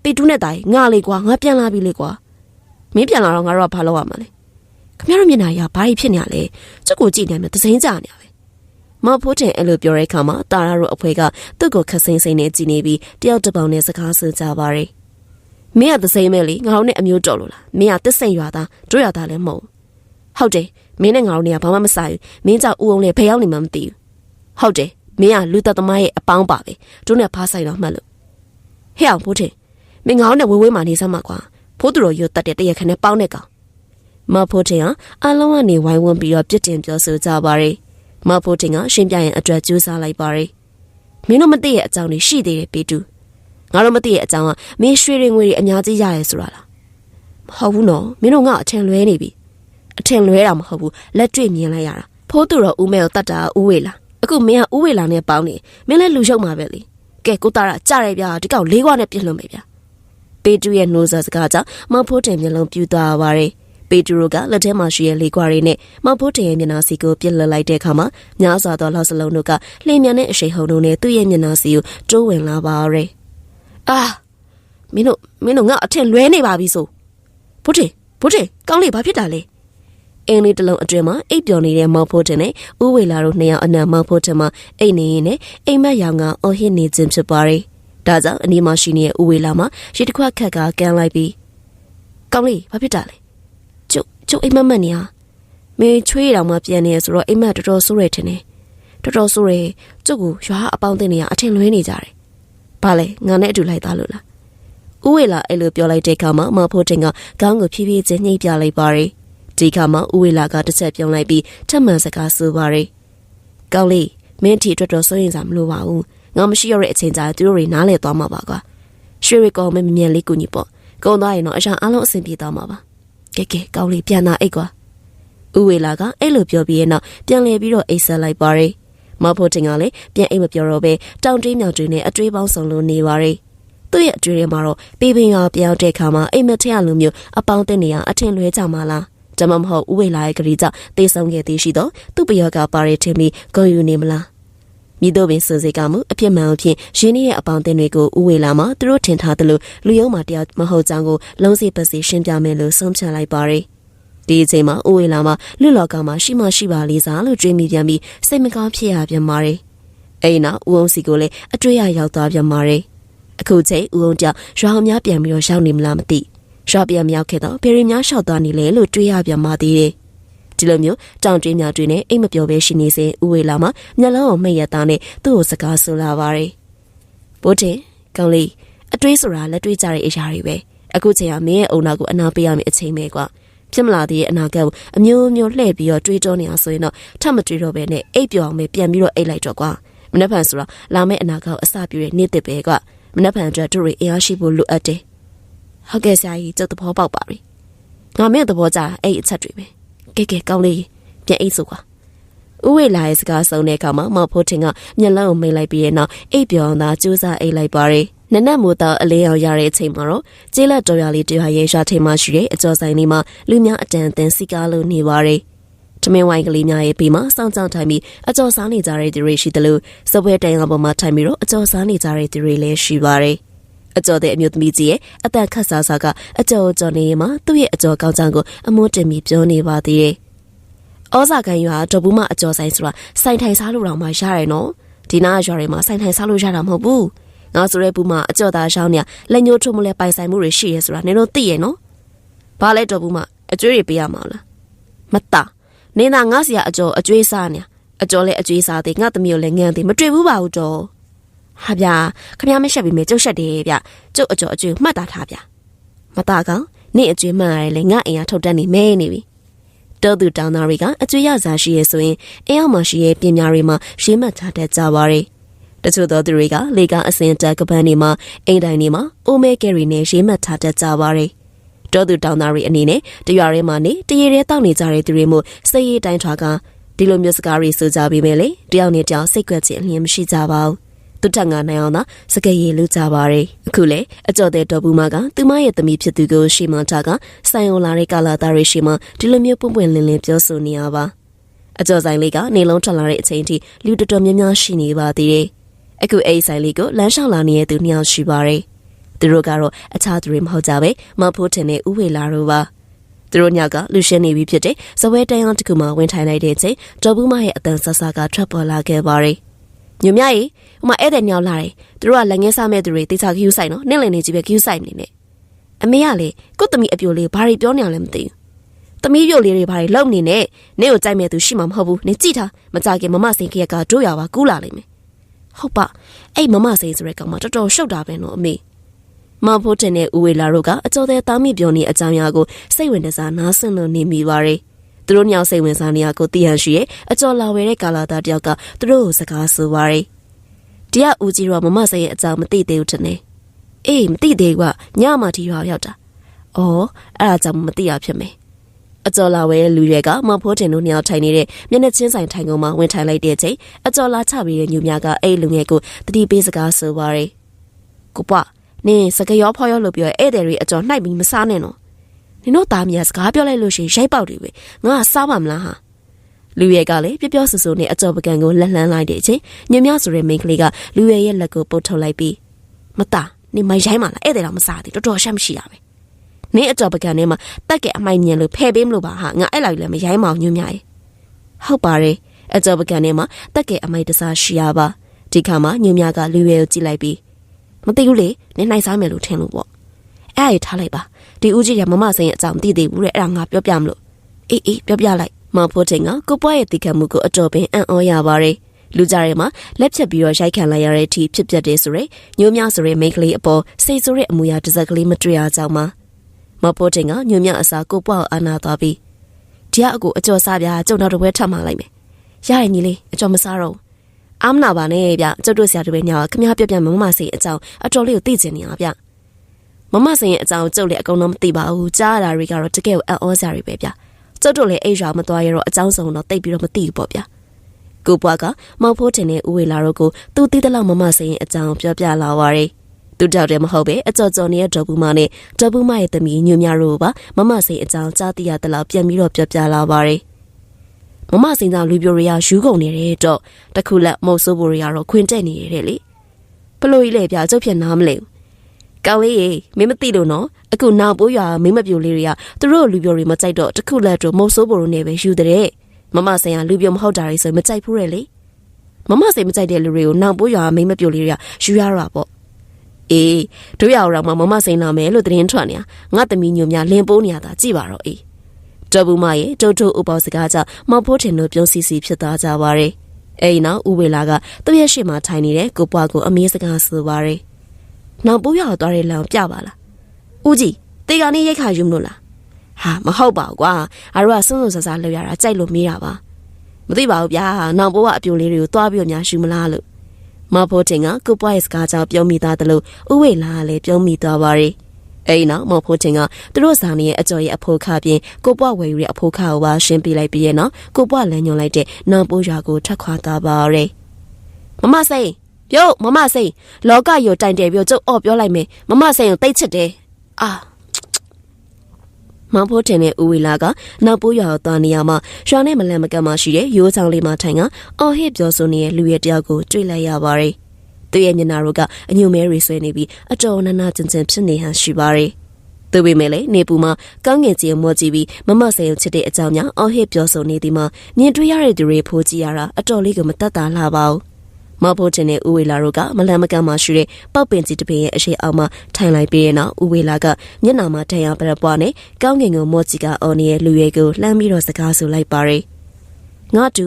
ပေတူနဲ့တာရီငါလေကွာငါပြန်လာပြီလေကွာမင်းပြန်လာတော့ငါတို့ကဘာလုပ်ရမှာလဲခမရတို့မျက်နှာရဘာကြီးဖြစ်နေရလဲကျုပ်ကိုကြည့်နေမယ်သစိမ်းကြနေရပဲမောင်ဖိုးတင်အဲ့လိုပြောတဲ့အခါမှာတာရာတို့အဖွဲကသူ့ကိုခက်စိမ့်စိမ့်နဲ့ကြည်နေပြီးတယောက်တစ်ပေါင်နဲ့စကားဆိုကြပါတယ်မင်းကသစိမ်းပဲလေငါတို့နဲ့အမျိုးတော်လို့လားမင်းကတစ်စိမ့်ရွာသားတို့ရွာသားလည်းမဟုတ်ဟုတ်တယ်မင်းနဲ့ငါတို့နဲ့ကဘာမှမဆိုင်ဘူးမင်းကြောင့်ဦးအောင်လည်းဖျောင်းနေမှမသိဘူးဟုတ်တယ်မင်းကလူသက်သမားရဲ့အပေါင်းပါပဲတို့နဲ့ဖားဆိုင်တော့မှတ်လို့ ဟဲ့အောင်ဖိုးတင်မင်းငါတို့နဲ့ဝေးဝေးမှနေစမ်းမှာကွာဖိုးသူတော်ရွတ်တက်တဲ့တရခနဲ့ပေါင်းတဲ့ကောင်မဖိုးတင်ကအလုံးကနေဝိုင်းဝန်းပြီးတော့ပြစ်တင်ပြောဆိုကြပါရယ်မဖိုးတင်ကရှင်းပြရင်အတွက်ကြိုးစားလိုက်ပါရယ်မင်းတို့မသိရဲ့အကြောင်းတွေရှိသေးတယ်ပေတူငါတို့မသိရဲ့အကြောင်းကမင်းရွှေရင်ငွေတွေအများကြီးရရဲဆိုတာလားမဟုတ်ဘူးနော်မင်းတို့ငါအထင်လွဲနေပြီအထင်လွဲတာမဟုတ်ဘူးလက်တွေ့မြင်လိုက်ရတာဖိုးသူတော်ဦးမဲကိုတတ်တာဦးဝေလာအခုမင်းကဦးဝေလာနဲ့ပေါင်းနေမင်းလည်းလူရှုပ်မှာပဲလေ ကဲကိုသားရကြရဲဗျာဒီကောင်လေးခွားနဲ့ပြစ်လွန်မယ်ဗျာပေတူရဲ့နှိုးစားစကားကြောင့်မောင်ဖိုးတင်မျက်လုံးပြူသွားပါရယ်ပေတူရိုကလက်ထဲမှာရှိတဲ့လေးခွားတွေနဲ့မောင်ဖိုးတင်ရဲ့မျက်နှာစီကိုပြစ်လွတ်လိုက်တဲ့အခါမှာညားစွာသောလောက်စလုံးတို့ကလှိမ်မြန်တဲ့အရှိန်ဟုန်တို့နဲ့သူ့ရဲ့မျက်နှာစီကိုတိုးဝင်လာပါရယ်အာမင်းတို့မင်းတို့ငါအထင်လွဲနေပါပြီဆိုဘုတင်ဘုတင်ကောင်းလေဘာဖြစ်တာလဲ အင်းလေးတစ်လုံးအတွင်မှာအိပ်ပျော်နေတဲ့မောင်ဖိုးတင်နဲ့ဦးဝေလာတို့နှစ်ယောက်အနံမောင်ဖိုးတင်မှာအိတ်နေရင်နဲ့အိမ်မက်ရောင်ကအော်ဟစ်နေခြင်းဖြစ်ပါတယ်။ဒါကြောင့်အနီးမှာရှိနေတဲ့ဦးဝေလာမှာရေတစ်ခွက်ခက်ကကန်လိုက်ပြီးကောင်းလေးဘာဖြစ်တာလဲ။ကျုပ်ကျုပ်အိမ်မက်မက်နေဟာမင်းချွေးတောင်မှပြန်နေရဆိုတော့အိမ်မက်တော်တော်ဆိုးရထင်တယ်။တော်တော်ဆိုးရကျုပ်ကိုရွာအပေါင်းတင်နေရအထင်လွဲနေကြတယ်။ဘာလဲငါနဲ့အတူလိုက်သားလို့လား။ဦးဝေလာအဲ့လိုပြောလိုက်တဲ့အခါမှာမဖိုးတင်ကခေါင်းကိုဖြည်းဖြည်းချင်းညှိပြလိုက်ပါတယ်။ ဒီခါမှာဦးဝေလာကတစ်ချက်ပြုံးလိုက်ပြီးထပ်မံစကားဆိုပါရယ်။ကောင်းလေးမင်းထီအတွက်တော့စိုးရင်စားမလိုပါဘူး။ငါမရှိရတဲ့အချိန်ကြာသူတို့တွေနားလဲသွားမှာပါကွာ။ရွှေရီကောမင်းမမြန်လေးကူညီပေါ့။ကုံသွားရင်တော့အရှာအလုံးအဆင်ပြေသွားမှာပါ။ကဲကဲကောင်းလေးပြန်လာအိတ်ကွာ။ဦးဝေလာကအဲ့လိုပြောပြီးရဲ့နောက်ပြန်လဲပြီးတော့အိတ်ဆက်လိုက်ပါရယ်။မဖို့တင်ကလည်းပြန်အိတ်မပြောတော့ပဲတောင်တင်းမြောင်တွေနဲ့အတွေးပေါင်းစုံလို့နေပါရယ်။သူ့ရဲ့အတွေ့အမှာတော့ပေပင်ကပြောင်းတဲ့ခါမှာအိမ်မထက်လိုမျိုးအပေါင်းတင်နေရအထင်လွဲကြမှာလား။ ဒါမှမဟုတ်ဥဝေလာရဲ့ကြီကြောင့်တေဆုံးခဲ့သေးရှိတော့သူ့ပယောကပါရထင်ပြီးဂုံယူနေမလားမိတို့ပင်စစေကမှုအပြစ်မှန်အဖြစ်ရင်းနှီးရဲ့အပေါင်းအသင်းတွေကိုဥဝေလာမှာသူတို့ထင်ထားသလိုလူယုံမှာတရားမဟုတ်ကြောင်းကိုလုံးစိပတ်စီရှင်းပြမယ်လို့ဆုံးဖြတ်လိုက်ပါတယ်ဒီအချိန်မှာဥဝေလာမှာလူလောကမှာရှိမရှိပါလေးစားလို့တွေးမိပြန်ပြီးစိတ်မကောင်းဖြစ်ရပြန်ပါတယ်အဲ့နောက်ဦးအောင်စီကိုလည်းအတွေ့အရောက်သွားပြန်ပါတယ်အခုချိန်ဦးအောင်ကြောင့်ရွာအောင်များပြန်ပြီးတော့ရောက်နေမလားမသိ ရွာပြန်မရောက်ခဲ့တော့ဘယ်ရီများလျှောက်သွားနေလဲလို့တွေးရပြန်မှသေးတယ်ဒီလိုမျိုးတောင်ကျွေးများတွင်နဲ့အိမ်မပြောဘဲရှိနေစဉ်ဦးဝေလာမှမျက်လုံးကိုမှိတ်ရသားနဲ့သူ့ကိုစကားဆိုလာပါတယ်ဘိုးတင်ကောင်းလေးအတွေးဆိုတာလက်တွေးကြတဲ့အရာတွေပဲအခုချိန်ကမင်းရဲ့အုံနာကိုအနာပေးရမယ့်အချိန်ပဲကွာဖြစ်မလာသေးတဲ့အနာဂတ်ကိုအမျိုးမျိုးလှည့်ပြီးတော့တွေးတောနေအောင်ဆိုရင်တော့ထပ်မတွေးတော့ပဲနဲ့အိပ်ပျော်အောင်ပဲပြန်ပြီးတော့အိပ်လိုက်တော့ကွာမနှက်ဖန်ဆိုတော့လာမယ့်အနာဂတ်ကိုအစပြုတဲ့နေ့တစ်ပဲကွာမနှက်ဖန်အတွက်တို့တွေအင်အားရှိဖို့လိုအပ်တယ် ဟုတ်ကဲ့ဆရာကြီးကျုပ်သဘောပေါက်ပါပြီငါမင်းသဘောကျအဲ့အချက်တွေပဲကဲကဲကောင်းလေးပြန်အိပ်စို့ကွာဥဝေလာရဲ့စကားဆုံးတဲ့အခါမှာမောက်ဖို့တင်ကမျက်လုံးကိုမိတ်လိုက်ပြီးတဲ့နောက်အိပ်ပျော်အောင်သာကြိုးစားအိပ်လိုက်ပါတယ်နနက်မိုးတော့အလေးအောင်ရတဲ့အချိန်မှာတော့ကျေးလက်တော်ရလေးတရွာရဲ့ရွာထိပ်မှာရှိတဲ့အကျော်ဆိုင်လေးမှာလူများအတန်အသင်စီကားလို့နေပါတယ်။ထမင်းဝိုင်းကလေးများရဲ့ပြီးမှစောင့်ကြောင်းထိုင်ပြီးအကျော်စားနေကြတဲ့သူတွေရှိတယ်လို့စပွဲတိုင်အောင်ပေါ်မှာထိုင်ပြီးတော့အကျော်စားနေကြတဲ့သူတွေလည်းရှိပါတယ်။ အကျော်တဲ့အမျိုးသမီးကြီးရဲ့အသက်ခတ်စားစားကအကျော်ကျော်နေမှာသူ့ရဲ့အကျော်ကောင်းချောင်းကိုအမွှတင်ပြီးပြောနေပါသေးတယ်။ဩဇာကန်ရွာတော်ဘူးမအကျော်ဆိုင်ဆိုတာစိုင်ထိုင်စားလို့တော့မှရတယ်နော်။ဒီနားရွာတွေမှာစိုင်ထိုင်စားလို့ရတာမဟုတ်ဘူး။ငါဆိုတဲ့ဘူးမှာအကြော့သားရှောင်းနေလက်ညှိုးထုတ်မလဲပိုင်ဆိုင်မှုတွေရှိရဲဆိုတာနင်တို့သိရဲ့နော်ဘာလဲတော့ဘူးမှာအကျွေးတွေပေးရမှာလားမတာနင်သာငါစီကအကျော်အကျွေးစားနေအကျော်လဲအကျွေးစားသေးငါသမီးကိုလည်းငန်းသေးမတွေ့ဘူးပါဘူးတော့ ဟာဗျာခမရမရှက်ပြီးမေကျုပ်ရှက်တယ်ဗျကျုပ်အကျော်အကျွေးမှတ်တာထားဗျမတာကောင်နင့်အကျွေးမှတ်ရတယ်လေငါအိမ်ကထုတ်တက်နေမဲနေပြီတောသူတောင်သားတွေကအကျွေးရစားရှိရဲဆိုရင်အင်းအောင်မရှိရဲ့ပြင်များတွေမှာရှင်းမှတ်ထားတတ်ကြပါရဲ့တချို့သောသူတွေကလေကအစင်တက်ကပန်းတွေမှာအိမ်တိုင်းတွေမှာအိုမဲကယ်ရီနဲ့ရေးမှတ်ထားတတ်ကြပါရဲ့တောသူတောင်သားတွေအနေနဲ့တရွာထဲမှာနေတရေထဲတောက်နေကြတဲ့သူတွေမို့စိတ်ရည်တိုင်းထွာကဒီလိုမျိုးစကားတွေဆိုကြပြီးမယ်လေတယောက်နဲ့တယောက်စိတ်ကွက်ခြင်းအလျင်မရှိကြပါဘူး သူထက်ငါနိုင်အောင်သာစကရည်လူကြပါရယ်အခုလေအကျော်တဲ့တော်ဘူးမကသူမရဲ့သမီးဖြစ်သူကိုရှေမန်တာကဆိုင်အောင်လာတဲ့ကာလာသားတွေရှေမဒီလိုမျိုးပွင့်ပွင့်လင်းလင်းပြောဆိုနေရပါအကျော်ဆိုင်လေးကနေလုံးထွက်လာတဲ့အချိန်ထိလူတော်တော်များများရှိနေပါသေးတယ်အခုအိတ်ဆိုင်လေးကိုလမ်းလျှောက်လာနေတဲ့သူနှစ်ယောက်ရှိပါတယ်။သူတို့ကတော့အခြားသူတွေမဟုတ်ကြပဲမဖိုးထင်တဲ့ဥဝေလာတို့ပါ။သူတို့ညကလူရှင်းနေပြီဖြစ်တဲ့ဇဝဲတန်းအောင်တကူမှဝင်ထိုင်လိုက်တဲ့အချိန်ဒေါ်ဘူးမရဲ့အတန်ဆဆကထွက်ပေါ်လာခဲ့ပါတယ်။ ညမကြီးဟိုမှာဧည့်သည်ညောင်းလာတယ်။သူတို့ကလက်ငင်းစားမဲ့သူတွေတေချာခူးဆိုင်နော်။နင့်လည်းနေကြည့်ပဲခူးဆိုင်နေနဲ့။အမေကလေကို့သမီးအပြိုလေးဘာတွေပြောနေအောင်လဲမသိဘူး။သမီးပြိုလေးတွေဘာတွေလုံနေနဲ့နင့်ကိုကြိုက်မဲ့သူရှိမှာမဟုတ်ဘူး။နင်ကြည့်ထားမကြခင်မမစိန်ခရကတို့ရပါကူးလာလိမ့်မယ်ဟုတ်ပါအဲ့မမစိန်ဆိုတဲ့ကောင်မတော်တော်ရှုပ်တာပဲနော်အမေမဖို့တင်တဲ့ဦးဝေလာတို့ကအကျော်တဲ့တားမိပြောနေအကြောင်းအရာကိုစိတ်ဝင်စားနားဆင်လို့နေမိပါရယ် သူတို့ညောင်စိတ်ဝင်စားနေရကိုသိရရှိရဲ့အကျော်လာဝဲတဲ့ကာလာသားတယောက်ကသူတို့ကိုစကားဆိုပါရယ်တရားဦးကြီးတော့မမစိန်ရဲ့အကြောင်းမသိသေးဘူးတဲ့အေးမသိသေးဘူးကညမှဒီရွာရောက်တာအော်အဲ့ဒါကြောင့်မသိရဖြစ်မယ်အကျော်လာဝဲလူတွေကမဖိုးတင်တို့နှစ်ယောက်ထိုင်နေတဲ့မျက်နှာချင်းဆိုင်ထိုင်ကုန်မှာဝင်ထိုင်လိုက်တဲ့အချိန်အကျော်လာချပြီးတဲ့ညူများကအဲ့လူငယ်ကိုတတိပေးစကားဆိုပါရယ်ကိုပွားနင်းစကရောဖော်ရောလို့ပြောဧည့်သည်တွေအကျော်နှိုက်ပြီးမစားနဲ့နော် နင်တို့သားမယားစကားပြောလိုက်လို့ရှိရင်ရိုက်ပေါက်တွေပဲငါစားပါမလားဟာလူရဲကလည်းပြပြဆူဆူနဲ့အကျော်ပကံကိုလက်လှမ်းလိုက်တဲ့အချိန်ညမြဆိုတဲ့မိန်းကလေးကလူရဲရဲ့လက်ကိုပုတ်ထုတ်လိုက်ပြီးမသားနေမရိုင်းပါလားဧည့်သည်တော့မစားသေးတော်တော်ရှက်မရှိတာပဲနင်းအကြော်ပကံထဲမှာတက်ကအမိုင်မြန်လို့ဖယ်ပေးမလို့ပါဟာငါအဲ့လိုက်လည်းမရိုင်းမအောင်ညွှန်းမြရဲ့ဟုတ်ပါတယ်အကြော်ပကံထဲမှာတက်ကအမိုင်တစားရှိရပါဒီခါမှာညွှန်းမြကလူရဲကိုကြည့်လိုက်ပြီးမသိဘူးလေနင်းနိုင်စားမယ်လို့ထင်လို့ပေါ့ အဲ့ရထားလိုက်ပါဒီဦးကြီးရမမစိန်ရဲ့အကြောင်းမသိသေးဘူးတဲ့အဲ့ဒါငါပြောပြမလို့အေးအေးပြောပြလိုက်မဖို့တင်ကကိုပွားရဲ့တိခတ်မှုကိုအတော်ပင်အံ့ဩရပါတယ်လူကြရဲမှာလက်ဖြတ်ပြီးတော့ရိုက်ခံလိုက်ရတဲ့အထိဖြစ်ပျက်တယ်ဆိုရဲညိုးများဆိုရဲမိန်းကလေးအပေါ်စိတ်ဆိုးတဲ့အမူအရာတစ်စက်ကလေးမတွေ့ရကြောင်းမှာမပိုးတင်ကညွန့်မြအစားကိုပွားအာနာသွားပြီးဒီကအကိုအကျော်စားပြကျုံတော်တပွဲထပ်မှလိုက်မယ်ရရင်ကြီးလေးအကျော်မစားတော့အမနာပါနဲ့ဗျကျုပ်တို့ဆရာတို့ပဲညာခမပြပြမမစိန်အကြောင်းအတော်လေးကိုသိချင်နေတာဗျ မမစိန်ရဲ့အကြောင်းကျုပ်လည်းအကုန်လုံးမသိပါဘူးကြားရတာတွေကတော့တကယ်ကိုအံ့ဩစရာတွေပဲဗျကျုပ်တို့လည်းအိမ်ရွာမသွားရတော့အကြောင်းစုံတော့တိတ်ပြီးတော့မသိဘူးပေါ့ဗျကိုပွားကမောင်ဖိုးတင်တဲ့ဦးဝေလာတို့ကိုသူသိတဲ့လောက်မမစိန်ရဲ့အကြောင်းပြောပြလာပါရယ်သူတောက်တယ်မဟုတ်ပဲအကြော်ကြော်နေတဲ့ဒေါ်ဘူးမနဲ့ဒေါ်ဘူးမရဲ့သမီးညွများတို့ပါမမစိန်အကြောင်းကြားသိရတဲ့လောက်ပြန်ပြီးတော့ပြောပြလာပါတယ်မမစိန်ကြောင့်လူပြိုတွေကယူကုန်နေတဲ့တော့တခုလက်မုတ်ဆိုးဘူတွေကတော့ခွင်တက်နေရတယ်လေဘလို့ကြီးလေပြကျုပ်ဖြစ်နားမလဲ ကောင်းလေးရေမင်းမသိလို့နော်အခုနောက်ပိုးရွာမင်းမပြိုလေးတွေကသူတို့လူပြိုတွေမကြိုက်တော့တခုလက်တို့မုတ်ဆိုးဘူတွေနဲ့ပဲယူတဲ့မမဆိုင်ကလူပြိုမဟုတ်တာတွေဆိုမကြိုက်ဘူးလေမမစိန်မကြိုက်တဲ့လူတွေကိုနောက်ပိုးရွာမင်းမပြိုလေးတွေကယူရတော့ပေါ့အေးတို့ရအောင်မှမမစိန်လာမယ်လို့သတင်းထွက်နေငါသမီးညိုများလင်းပိုးနေရတာကြည့်ပါတော့အေးတော်ဘူးမရဲ့တိုးတိုးဥပေါစကားကြောင့်မောင်ဖိုးထင်တို့ပြုံးစီစီဖြစ်သွားကြပါရဲ့အဲ့နောက်ဦးဝေလာကသူ့ရဲ့ရှေ့မှာထိုင်နေတဲ့ကိုပွားကိုအမေးစကားဆိုပါရဲ့ နောက်ပိုးရောက်သွားတဲ့လမ်းပြပါလားဦးကြီးတေကနေရိတ်ခါယူမလို့လားဟာမဟုတ်ပါဘူးကွာအားတို့ကစွန်းစွန်းဆဆလောက်ရတာကြိုက်လို့မေးတာပါမသိပါဘူးဗျာနောက်ပိုးကအပြိုလေးတွေကိုသွားပြီးတော့များရှူမလားလို့မဖို့တင်ကကိုပွားရဲ့စကားကြောင့်ပြောမိသားတယ်လို့ဥဝေလာကလည်းပြောမိသွားပါရဲ့အဲ့နောက်မဖို့တင်ကသူတို့ဇာနေရဲ့အကြော်ရဲ့အဖိုးခပြင်ကိုပွားဝယ်ယူတဲ့အဖိုးခကိုပါရှင်းပြလိုက်ပြီးရဲ့နော်ကိုပွားလမ်းညွန်လိုက်တဲ့နောက်ပိုးရွာကိုထက်ခွာသွားပါရဲ့မမစိန် ပြုတ်မမစိန်လောကယိုတိုင်တယ်ပြောကျုပ်အော်ပြောလိုက်မယ်မမစိန်ကိုတိတ်ချစ်တယ်အာမောင်ဖိုးတင်တဲ့ဦးဝီလာကနောက်ပိုးရွာကိုသွားနေရမှာရွာနဲ့မလန်မကတ်မှရှိတဲ့ရိုးချောင်းလေးမှာထိုင်ကအော်ဟစ်ပြောဆိုနေတဲ့လူရဲ့တယောက်ကိုတွေ့လိုက်ရပါတယ်။သူ့ရဲ့မျက်နှာတို့ကအညိုမဲတွေဆွဲနေပြီးအတော်နာနာကျင်ကျင်ဖြစ်နေဟန်ရှိပါတယ်။သူပေမဲ့လည်းနေပူမှာကောင်းငင်ကြီးမောကြည့်ပြီးမမဆိုင်ုံချစ်တဲ့အကြောင်းများအော်ဟစ်ပြောဆိုနေသည်မှာမြင်တွေ့ရတဲ့သူတွေဖိုးကြည့်ရတာအတော်လေးကမတတ်တာလှပါဘူး။ မဖို့တင်တဲ့ဦးဝေလာတို့ကမလန်မကန့်မှရှိတဲ့ပောက်ပင်ကြီးတစ်ပင်ရဲ့အရှိအောက်မှာထိုင်လိုက်ပြီးတဲ့နောက်ဦးဝေလာကမျက်နှာမှာထရံပရပွားနဲ့ကောင်းငင်ကိုမော့ကြီးကအော်နေတဲ့လူရဲကိုလှမ်းပြီးတော့စကားဆိုလိုက်ပါတယ်။ငါတူ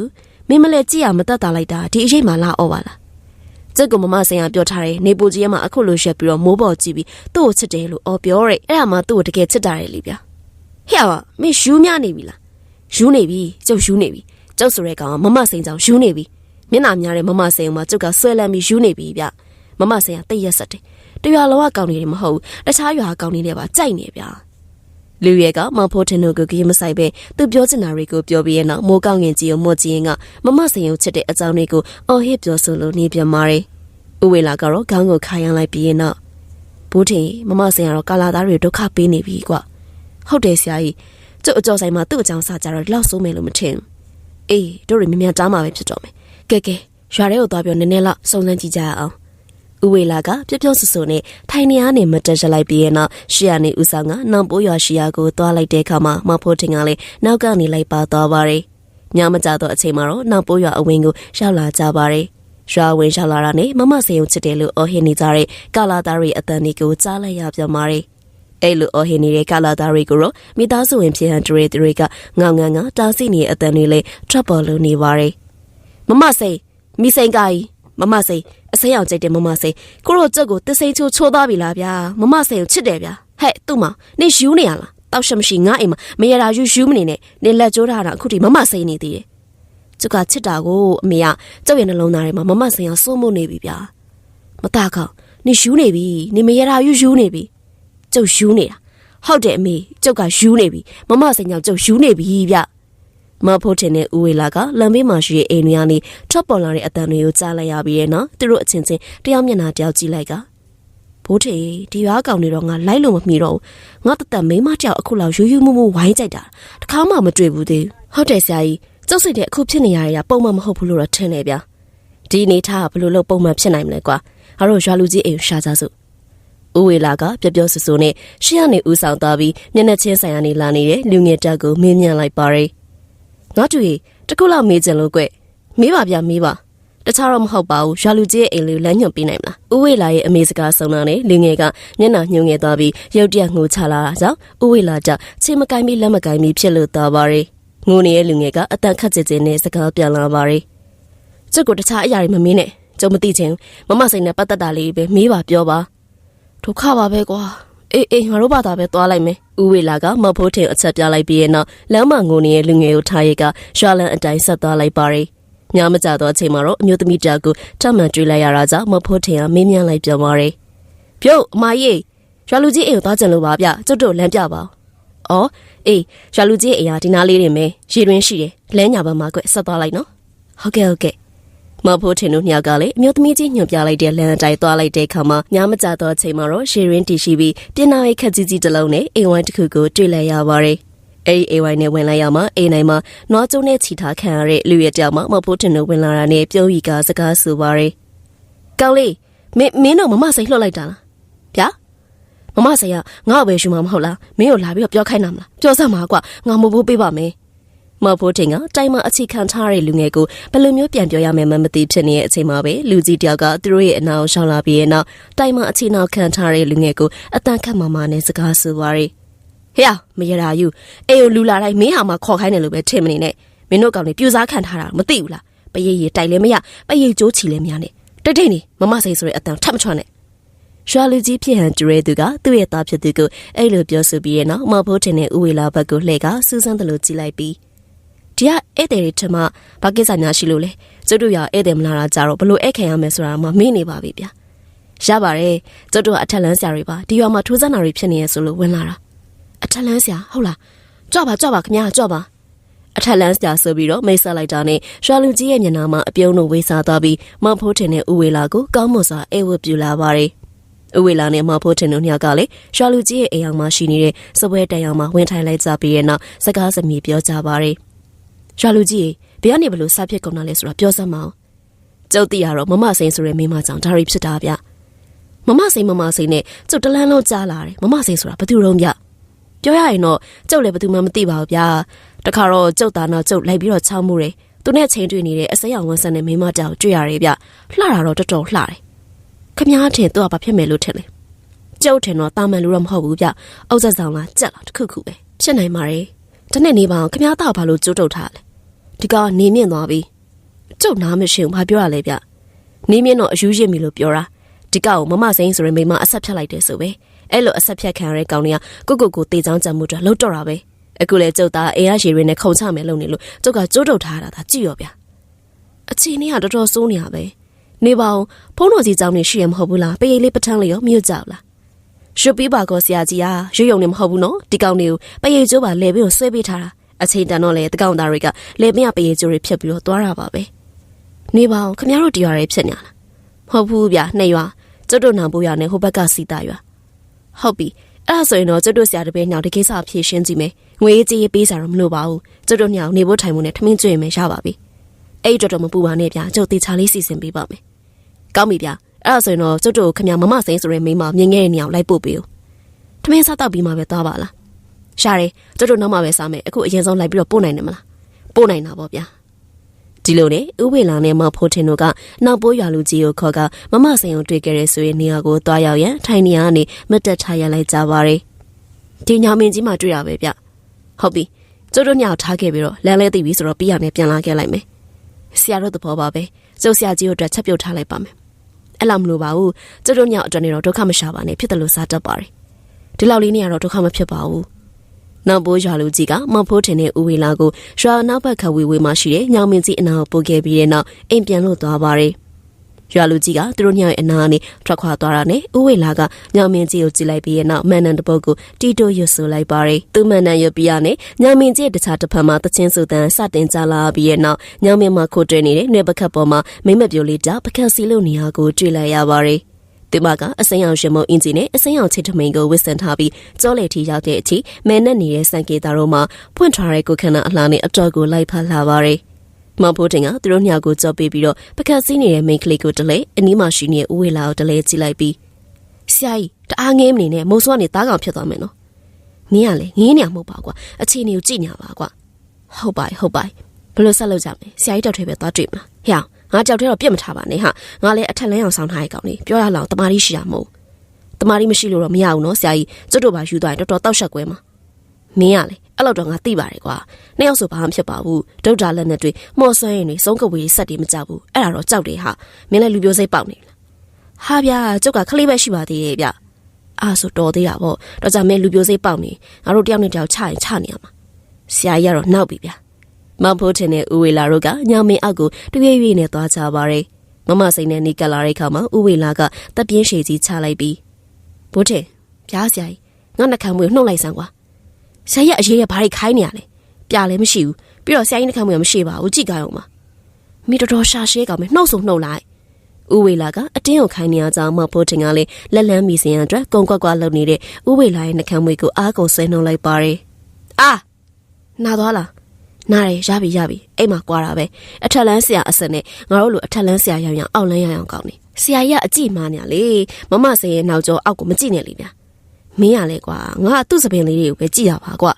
မင်းမလဲကြည့်ရမတတ်တာလိုက်တာဒီအရေးမှလာအော်ပါလား။ကျက်ကမမဆိုင်ကပြောထားတယ်နေပူကြီးကမှအခုလိုရှက်ပြီးတော့မိုးပေါ်ကြည့်ပြီးသူ့ကိုချစ်တယ်လို့အော်ပြောတယ်အဲ့ဒါမှသူ့ကိုတကယ်ချစ်တာတယ်လေဗျာ။ဟဲ့ပါမင်းယူးမြနေပြီလား။ယူးနေပြီကျုပ်ယူးနေပြီကျုပ်ဆိုတဲ့ကောင်ကမမဆိုင်ကြောင်ယူးနေပြီ။ မျက်နှာများတဲ့မမဆိုင်မှာကျုပ်ကဆွဲလန်းပြီးယူးနေပြီဗျမမဆိုင်ကတိတ်ရက်ဆက်တယ်တရွာလောကကောင်းနေတယ်မဟုတ်တခြားရွာကောင်းနေတယ်ပါကြိုက်နေဗျလူရဲကမဖိုးထင်တို့ကိုကြီးမဆိုင်ပဲသူပြောချင်တာတွေကိုပြောပြီးရဲ့နောက်မိုးကောင်းငင်ကြီးကိုမော့ကြီးရင်ကမမဆိုင်ကိုချစ်တဲ့အကြောင်းတွေကိုအော်ဟစ်ပြောဆိုလို့နေပြန်ပါတယ်ဥဝေလာကတော့ခေါင်းကိုခါရမ်းလိုက်ပြီးရဲ့နောက်ဘိုးထင်မမဆိုင်ကတော့ကာလာသားတွေဒုက္ခပေးနေပြီကွဟုတ်တယ်ဆရာကြီးကျုပ်အကျော်ဆိုင်မှာသူ့အကြောင်းစာကြတော့လောက်ဆိုးမယ်လို့မထင်အေးတို့တွေမြ мян တားမှာပဲဖြစ်တော့မယ် ကဲကဲရွာထဲကိုသွားပြောနည်းနည်းလောက်စုံစမ်းကြည့်ကြရအောင်ဦးဝေလာကပြပြဆူဆူနဲ့ထိုင်နေရနေမတက်ရလိုက်ပြီးရဲ့နောက်ရှီယာနေဦးဆောင်ကနောင်ပိုးရွာရှီယာကိုသွားလိုက်တဲ့အခါမှာမဖို့တင်ကလည်းနောက်ကနေလိုက်ပါသွားပါတယ်။ညမကြတော့အချိန်မှာတော့နောင်ပိုးရွာအဝင်းကိုရောက်လာကြပါတယ်။ရွာဝင်ရောက်လာတာနဲ့မမစေုံချစ်တယ်လို့အော်ဟစ်နေကြတဲ့ကာလာသားတွေအတန်တွေကိုကြားလိုက်ရပြန်ပါတယ်။အဲ့လိုအော်ဟစ်နေတဲ့ကာလာသားတွေကိုတော့မိသားစုဝင်ဖြစ်ဟန်တွေတွေကငောင်ငန်းကတားဆီနေတဲ့အတန်တွေလေးထွက်ပေါ်လို့နေပါတယ်။ မမစိန်မိစိန်ကကြီးမမစိန်အစိမ်းအောင်ကြိုက်တယ်မမစိန်ကိုရောကြက်ကိုတစိန်ချိုးချိုးသွားပြီလားဗျာမမစိန်ကိုချစ်တယ်ဗျာဟဲ့သူ့မနေယူနေရလားတောက်ရှမရှိငါအိမ်မှာမရတာယူယူမနေနဲ့နေလက်ကျိုးထားတာအခုထိမမစိန်နေသေးတယ်ကျုပ်ကချစ်တာကိုအမေကကျုပ်ရဲ့နှလုံးသားထဲမှာမမစိန်အောင်စိုးမိုးနေပြီဗျာမတကောင်နေယူနေပြီနေမရတာယူယူနေပြီကျုပ်ယူနေတာဟုတ်တယ်အမေကျုပ်ကယူနေပြီမမစိန်ကြောင့်ကျုပ်ယူနေပြီဗျ မဖို့တင်တဲ့ဦးဝေလာကလမ်းဘေးမှာရှိတဲ့အိမ်တွေကနေထွက်ပေါ်လာတဲ့အတန်တွေကိုကြားလိုက်ရပြီးရဲ့နော်သူတို့အချင်းချင်းတယောက်မျက်နှာတယောက်ကြည့်လိုက်ကဘိုးထေဒီရွာကောင်နေတော့ငါလိုက်လို့မမီတော့ဘူးငါတသက်မိမတယောက်အခုလောက်ယူယူမှုမှုဝိုင်းကြိုက်တာတခါမှမတွေ့ဘူးသေးဟုတ်တယ်ဆရာကြီးကျုပ်စိတ်တဲ့အခုဖြစ်နေရတဲ့ပုံမှန်မဟုတ်ဘူးလို့တော့ထင်နေဗျာဒီအနေထားကဘယ်လိုလုပ်ပုံမှန်ဖြစ်နိုင်မလဲကွာငါတို့ရွာလူကြီးအိမ်ရှာကြစို့ဦးဝေလာကပြပြဆူဆူနဲ့ရှေ့ကနေဦးဆောင်သွားပြီးမျက်နှာချင်းဆိုင်ကနေလာနေတဲ့လူငယ်တက်ကိုမင်းမြန်လိုက်ပါတယ် ငါတူရီတခုလောက်မေးကြလို့ကွမေးပါဗျမေးပါတခြားတော့မဟုတ်ပါဘူးရွာလူကြီးရဲ့အိမ်လေးကိုလမ်းညွှန်ပေးနိုင်မလားဥဝေလာရဲ့အမေစကားဆုံးတာနဲ့လူငယ်ကမျက်နှာညှိုးငယ်သွားပြီးရုတ်တရက်ငိုချလာတာကြောင့်ဥဝေလာကချေမကိုင်းပြီးလက်မကိုင်းပြီးဖြစ်လို့သွားပါရီငိုနေတဲ့လူငယ်ကအတန်ခတ်ကြကြနဲ့စကားပြန်လာပါရီကျုပ်ကတခြားအရာတွေမမေးနဲ့ကျုံမသိချင်းမမစိန်နဲ့ပတ်သက်တာလေးပဲမေးပါပြောပါဒုက္ခပါပဲကွာ အေးအေးငါတို့ဘာသာပဲသွားလိုက်မယ်။ဦးဝေလာကမဖိုးထင်အချက်ပြလိုက်ပြီးရဲ့နောက်လမ်းမငိုနေတဲ့လူငယ်ကိုထားရိတ်ကရွှာလန်အတိုင်းဆက်သွားလိုက်ပါရီ။ညမကြတော့အချိန်မှာတော့အမျိုးသမီးတယောက်ကိုထပ်မံတွေ့လိုက်ရတာကြောင့်မဖိုးထင်ကမင်းမြန်းလိုက်ပြန်ပါရီ။ပြုတ်အမကြီးရွှာလူကြီးအိမ်ကိုသွားကြလို့ပါဗျ။ကျုပ်တို့လမ်းပြပါ။အော်အေးရွှာလူကြီးအိမ်ကဒီနားလေးနေမယ်။ရေတွင်းရှိတယ်။လမ်းညာဘက်မှာကွဆက်သွားလိုက်နော်။ဟုတ်ကဲ့ဟုတ်ကဲ့ မဖို့ထင်တို့ညကလည်းအမျိုးသမီးကြီးညွှန်ပြလိုက်တဲ့လမ်းအတိုင်းသွားလိုက်တဲ့အခါမှာညမကြတော့အချိန်မှာတော့ရှေရင်းတီရှိပြီးပြင်နာရဲ့ခက်ကြီးကြီးတစ်လုံးနဲ့အိမ်ဝိုင်းတစ်ခုကိုတွေ့လိုက်ရပါတယ်။အဲဒီအိမ်ဝိုင်းနဲ့ဝင်လိုက်ရမှအိမ်နိုင်မှာနွားကျုံနဲ့ချီထားခံရတဲ့လူရဲ့တယောက်မှမဖို့ထင်တို့ဝင်လာတာနဲ့ပြုံးရီကစကားဆိုပါတယ်။ကောင်းလေးမင်းမင်းတော့မမဆိုင်လှုပ်လိုက်တာလား။ဗျာမမဆိုင်ကငါ့ဘယ်ရှူမှာမဟုတ်လားမင်းကိုလာပြီးတော့ပြောခိုင်းတာမလားပြောစမ်းပါကွာငါမဖို့ပေးပါမယ်။ မမော်ဖိုးတင်ကတိုင်မှာအခြေခံထားတဲ့လူငယ်ကိုဘယ်လိုမျိုးပြန်ပြောရမယ်မှမသိဖြစ်နေတဲ့အချိန်မှာပဲလူကြီးတယောက်ကသူတို့ရဲ့အနာကိုရှောင်လာပြီးရဲ့နောက်တိုင်မှာအခြေနောက်ခံထားတဲ့လူငယ်ကိုအတန်ခတ်မာမာနဲ့စကားဆိုပါရယ်ဟေ့မရတာယူအေကိုလူလာတိုင်းမင်းဟာမှခေါ်ခိုင်းတယ်လို့ပဲထင်မနေနဲ့မင်းတို့ကောင်တွေပြူစားခံထားတာမသိဘူးလားပရိတ်ရတိုက်လည်းမရပရိတ်ကြိုးချီလည်းမရနဲ့တိတ်တိတ်နေမမစိန်ဆိုတဲ့အတန်ထပ်မချွတ်နဲ့ရွှာလူကြီးဖြစ်ဟန်ကျရဲသူကသူ့ရဲ့သားဖြစ်သူကိုအဲ့လိုပြောဆိုပြီးရဲ့နောက်မော်ဖိုးတင်တဲ့ဥဝေလာဘက်ကိုလှည့်ကစူးစမ်းတယ်လို့ကြည်လိုက်ပြီး ဒီကဧည့်သည်တွေထမဘာကိစ္စများရှိလို့လဲကျုပ်တို့ရဧည့်သည်မလာတာကြတော့ဘလို့ဧည့်ခံရမယ်ဆိုတာမှမေ့နေပါပြီဗျာရပါတယ်ကျုပ်တို့ကအထက်လန်းဆရာတွေပါဒီရွာမှာထိုးစမ်းတာတွေဖြစ်နေရဆိုလို့ဝင်လာတာအထက်လန်းဆရာဟုတ်လားကြွပါကြွပါခင်ဗျာကြွပါအထက်လန်းဆရာဆိုပြီးတော့မိတ်ဆက်လိုက်တာနဲ့ရွှာလူကြီးရဲ့မျက်နှာမှာအပြုံးတို့ဝေးစားသွားပြီးမော်ဖိုးတင်တဲ့ဥဝေလာကိုကောင်းမွန်စွာအိဝတ်ပြူလာပါတယ်ဥဝေလာနဲ့မော်ဖိုးတင်တို့ညကလည်းရွှာလူကြီးရဲ့အိမ်အောင်မှာရှိနေတဲ့စပွဲတိုင်အောင်မှာဝင်ထိုင်လိုက်ကြပြီးတဲ့နောက်စကားစမြည်ပြောကြပါတယ် ရွှာလူကြီးဘယ်ကနေဘလို့စဖြစ်ကုန်တာလဲဆိုတာပြောစမ်းမအောင်ကျုပ်သိရတော့မမစိန်ဆိုတဲ့မိမကြောင့်ဒါရီဖြစ်တာဗျမမစိန်မမစိန်နဲ့ကျုပ်တလန်းလုံးကြားလာတယ်မမစိန်ဆိုတာဘယ်သူတုံးဗျပြောရရင်တော့ကျုပ်လည်းဘယ်သူမှမသိပါဘူးဗျာတခါတော့ကျုပ်သားနောက်ကျုပ်လိုက်ပြီးတော့ချောင်းမှုတယ်သူနဲ့ချိန်တွေ့နေတဲ့အစိမ်းအောင်ဝန်းဆန်တဲ့မိမတောင်တွေ့ရတယ်ဗျလှတာတော့တော်တော်လှတယ်ခမားထင်သူကဘာဖြစ်မယ်လို့ထင်လဲကျုပ်ထင်တော့တာမန်လူတော့မဟုတ်ဘူးဗျအုပ်ဆက်ဆောင်လားကြက်လားတခုခုပဲဖြစ်နိုင်ပါရဲ့တနေ့နေပါအောင်ခမားသားဘာလို့ကြိုးတုပ်ထားလဲ ဒီကနေမြင့်သွားပြီကျုပ်နားမရှိဘူးဘာပြောရလဲဗျနေမြင့်တော့အယူရစ်မီလို့ပြောတာဒီကောက်ကိုမမစိန်ဆိုရင်မိမအဆက်ဖြတ်လိုက်တယ်ဆိုပဲအဲ့လိုအဆက်ဖြတ်ခံရတဲ့ကောင်တွေကကိုကိုကိုတေချောင်းကြံမှုတွေလှုပ်တော့တာပဲအခုလေကျုပ်သားအေးရရှည်ရင်းနဲ့ခုံချမယ်လို့နေလို့ကျုပ်ကကြိုးတုပ်ထားတာဒါကြည့်ရောဗျအချင်းကြီးကတော်တော်စိုးနေရပဲနေပါအောင်ဖုန်းတော်ကြီးကြောင်းနေရှိရမဟုတ်ဘူးလားပရိတ်လေးပထန်းလေးရောမြုပ်ကြလားရွှေပြီးပါကောဆရာကြီးကရွရွုံနေမဟုတ်ဘူးနော်ဒီကောင်တွေကိုပရိတ်ကျိုးပါလဲပြီးတော့ဆွဲပေးထားတာ အချိန်တန်တော့လေတကောင်သားတွေကလေမရပရိတ်ကျိုးတွေဖြတ်ပြီးတော့သွားတာပါပဲနေပါအောင်ခမရတို့တရားတွေဖြစ်ညာလားမဟုတ်ဘူးဗျနှစ်ရွာကျွတ်တို့နောင်ပိုးရွာနဲ့ဟိုဘက်ကစီတာရွာဟုတ်ပြီအဲ့ဒါဆိုရင်တော့ကျွတ်တို့ဆရာတပည့်ညောင်ဒီကိစ္စဖြေရှင်းကြည့်မယ်ငွေကြေးပေးစားတော့မလိုပါဘူးကျွတ်တို့ညောင်နေဖို့ထိုင်ဖို့နဲ့ထမင်းကျွေးမယ်ရပါပြီအဲ့တော်တော်မပူပါနဲ့ဗျာကျုပ်တေချာလေးစီစဉ်ပေးပါမယ်ကောင်းပြီဗျာအဲ့ဒါဆိုရင်တော့ကျွတ်တို့ခင်ဗျာမမစိန်ဆိုတဲ့မိန်းမမြင်ခဲ့တဲ့နေအောင်လိုက်ပို့ပေးဦးထမင်းစားတော့ပြီးမှပဲသွားပါလား ရှားတယ်ကျွတ်တို့နောက်မှပဲစားမယ်အခုအရင်ဆုံးလိုက်ပြီးတော့ပို့နိုင်တယ်မလားပို့နိုင်တာပေါ့ဗျာဒီလိုနဲ့ဥဝေလာနဲ့မဖိုးထင်တို့ကနောက်ပိုးရွာလူကြီးကိုခေါ်ကမမစိန်ကိုတွေ့ခဲ့ရဆိုရင်နေရာကိုသွားရောက်ရန်ထိုင်နေရာကနေမတ်တက်ထားရလိုက်ကြပါရယ်ဒီညမင်းကြီးမှတွေ့ရပဲဗျဟုတ်ပြီကျတို့ညောက်ထားခဲ့ပြီးတော့လမ်းလဲသိပြီဆိုတော့ပြီးရမယ်ပြန်လာခဲ့လိုက်မယ်ဆရာတို့သဘောပါပဲကျုပ်ဆရာကြီးတို့အတွက်ချက်ပြုတ်ထားလိုက်ပါမယ်အဲ့လောက်မလိုပါဘူးကျတို့ညောက်အတွက်နေတော့ဒုက္ခမရှာပါနဲ့ဖြစ်တယ်လို့စားတတ်ပါတယ်ဒီလောက်လေးနေရတော့ဒုက္ခမဖြစ်ပါဘူး နောက်ဘိုးရွာလူကြီးကမဖိုးထင်တဲ့ဦးဝေလာကိုရွာနောက်ဘက်ခဝေဝေမှာရှိတဲ့ညောင်မင်းကြီးအနာကိုပို့ခဲ့ပြီးတဲ့နောက်အိမ်ပြန်လို့သွားပါတယ်။ရွာလူကြီးကသူတို့ညောင်ရဲ့အနာကနေထွက်ခွာသွားတာနဲ့ဦးဝေလာကညောင်မင်းကြီးကိုကြည့်လိုက်ပြီးတဲ့နောက်မန်နန်တပုတ်ကိုတီတိုရွတ်ဆိုလိုက်ပါတယ်။သူမန်နန်ရွတ်ပြီးရနဲ့ညောင်မင်းကြီးတခြားတစ်ဖက်မှာတချင်းစုတန်းစတင်ကြလာပြီးတဲ့နောက်ညောင်မင်းမှာခိုးတွင်နေတဲ့နှွေပခတ်ပေါ်မှာမိမပြိုလေးတာပကတ်စီလို့နေရာကိုတွေ့လိုက်ရပါတယ်။ သူမကအစိမ်းအောင်ရှင်မုံအင်ဂျင်နဲ့အစိမ်းအောင်ချစ်ထမိန်ကိုဝစ်ဆင်ထားပြီးကြောလေထီရောက်တဲ့အထိမဲနဲ့နေတဲ့စံကေတာတို့မှဖွင့်ထားတဲ့ကိုခန္ဓာအလားနဲ့အတော်ကိုလိုက်ဖတ်လာပါတယ်။မောင်ဖိုးတင်ကသူတို့ညကိုကြောပေးပြီးတော့ပကတ်စီးနေတဲ့မိန်းကလေးကိုတလဲအနီးမှာရှိနေတဲ့ဦးဝေလာကိုတလဲကြည့်လိုက်ပြီးဆရာကြီးတအားငဲမနေနဲ့မိုးစွားနေတားကောင်ဖြစ်သွားမယ်နော်။မင်းကလည်းငင်းနေမှာမဟုတ်ပါကွာ။အခြေအနေကိုကြည့်ညာပါကွာ။ဟုတ်ပါဟုတ်ပါဘလို့ဆက်လုပ်ကြမလဲ။ဆရာကြီးတောက်ထွေးပဲသွားတွေ့မလား။ဟဲ့ ငါကြောက်တဲ့တော့ပြစ်မထားပါနဲ့ဟာငါလည်းအထက်လန်းအောင်ဆောင်ထားတဲ့ကောင်လေးပြောရလောက်တမာရီရှိရမို့တမာရီမရှိလို့တော့မရဘူးနော်ဆရာကြီးကျွတ်တို့ပါယူသွားရင်တော်တော်တောက်ရှက်ကွဲမှာမင်းကလေအဲ့လောက်တော့ငါသိပါတယ်ကွာနှစ်ယောက်ဆိုဘာမှဖြစ်ပါဘူးဒုတ်တာလက်နဲ့တွေမော်ဆွဲရင်တွေစုံကဝေးဆက်တွေမကြောက်ဘူးအဲ့ဒါတော့ကြောက်တယ်ဟာမင်းလည်းလူပြိုစိတ်ပေါက်နေလားဟာဗျာကျုပ်ကခလေးပဲရှိပါသေးတယ်ဗျအားဆိုတော်သေးတာပေါ့တော့ကြမင်းလူပြိုစိတ်ပေါက်နေငါတို့တယောက်နဲ့တယောက်ချရင်ချနေရမှာဆရာကြီးကတော့နောက်ပြီဗျာ မဖိုးထင်တဲ့ဦးဝေလာတို့ကညောင်မင်းအောက်ကိုတရွေ့ရွေ့နဲ့သွားကြပါရယ်မမစိန်နဲ့နေကလာတဲ့ခါမှာဦးဝေလာကတပ်ပြင်းရှည်ကြီးချလိုက်ပြီးဘိုးထင်ပြားဆရာကြီးငါနှခမ်းမွေနှုတ်လိုက်စမ်းကွာဆရာကြီးအရေးရဘာတွေခိုင်းနေရလဲပြလည်းမရှိဘူးပြီးတော့ဆရာကြီးနှခမ်းမွေမရှိပါဘူးကြည့်ကြအောင်ပါမိတော်တော်ရှာရှဲကောင်မနှုတ်ဆုံနှုတ်လိုက်ဦးဝေလာကအတင်းကိုခိုင်းနေရကြောင်းမဖိုးထင်ကလည်းလက်လန်းမိစင်ရအတွက်ကုံကွက်ကွက်လှုပ်နေတဲ့ဦးဝေလာရဲ့နှခမ်းမွေကိုအားကုန်ဆွဲနှုတ်လိုက်ပါတယ်အာနာသွားလား နားရရပြီရပြီအိမ်မှာကွာတာပဲအထက်လန်းဆရာအစနဲ့ငါတို့လိုအထက်လန်းဆရာရောက်ရအောင်အောက်လန်းရအောင်ကောင်းနေဆရာကြီးကအကြည့်မားနေလေမမစင်ရဲ့နောက်ကျောအောက်ကိုမကြည့်နဲ့လေဗျာမင်းရလဲကွာငါသူ့စပင်လေးတွေကိုပဲကြည့်ရပါကွာ